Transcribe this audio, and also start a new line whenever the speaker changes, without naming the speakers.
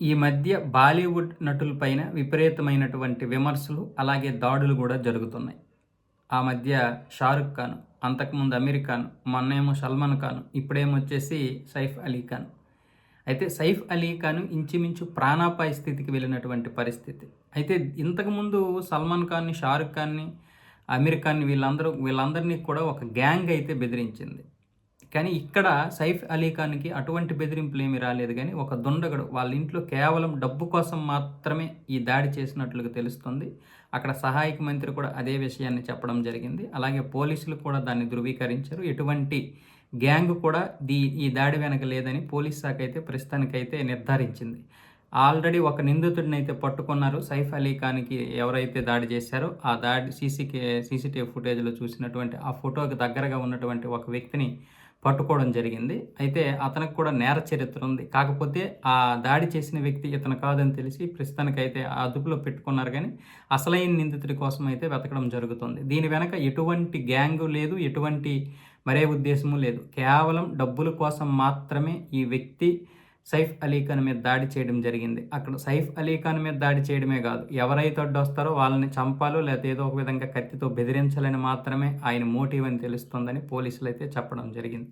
ఈ మధ్య బాలీవుడ్ నటులపైన విపరీతమైనటువంటి విమర్శలు అలాగే దాడులు కూడా జరుగుతున్నాయి. ఆ మధ్య షారుఖ్ ఖాన్ అంతకుముందు అమీర్ ఖాన్ మొన్నేమో సల్మాన్ ఖాన్ ఇప్పుడేమొచ్చేసి సైఫ్ అలీ ఖాన్. అయితే సైఫ్ అలీ ఖాన్ ఇంచుమించు ప్రాణాపాయ స్థితికి వెళ్ళినటువంటి పరిస్థితి. అయితే ఇంతకుముందు సల్మాన్ ఖాన్ని షారుఖ్ ఖాన్ని అమీర్ ఖాన్ వీళ్ళందరూ వీళ్ళందరినీ కూడా ఒక గ్యాంగ్ అయితే బెదిరించింది. కానీ ఇక్కడ సైఫ్ అలీ ఖాన్కి అటువంటి బెదిరింపులు ఏమీ రాలేదు. కానీ ఒక దుండగడు వాళ్ళ ఇంట్లో కేవలం డబ్బు కోసం మాత్రమే ఈ దాడి చేసినట్లుగా తెలుస్తుంది. అక్కడ సహాయక మంత్రి కూడా అదే విషయాన్ని చెప్పడం జరిగింది. అలాగే పోలీసులు కూడా దాన్ని ధృవీకరించారు. ఎటువంటి గ్యాంగ్ కూడా దీ ఈ దాడి వెనక లేదని పోలీస్ శాఖ అయితే ప్రస్తుతానికైతే నిర్ధారించింది. ఆల్రెడీ ఒక నిందితుడిని అయితే పట్టుకున్నారు. సైఫ్ అలీ ఖాన్కి ఎవరైతే దాడి చేశారో ఆ దాడి సీసీ సీసీటీవీ ఫుటేజ్లో చూసినటువంటి ఆ ఫోటోకి దగ్గరగా ఉన్నటువంటి ఒక వ్యక్తిని పట్టుకోవడం జరిగింది. అయితే అతనికి కూడా నేర చరిత్ర ఉంది. కాకపోతే ఆ దాడి చేసిన వ్యక్తి ఇతను కాదని తెలిసి ప్రస్తుతానికైతే ఆ అదుపులో పెట్టుకున్నారు కానీ అసలైన నిందితుడి కోసం అయితే వెతకడం జరుగుతుంది. దీని వెనక ఎటువంటి గ్యాంగు లేదు ఎటువంటి మరే ఉద్దేశము లేదు. కేవలం డబ్బుల కోసం మాత్రమే ఈ వ్యక్తి సైఫ్ అలీ ఖాన్ మీద దాడి చేయడం జరిగింది. అక్కడ సైఫ్ అలీ ఖాన్ మీద దాడి చేయడమే కాదు ఎవరైతే అడ్డొస్తారో వాళ్ళని చంపాలో లేకపోతే ఏదో ఒక విధంగా కత్తితో బెదిరించాలని మాత్రమే ఆయన మోటివ్ అని తెలుస్తుందని పోలీసులు అయితే చెప్పడం జరిగింది.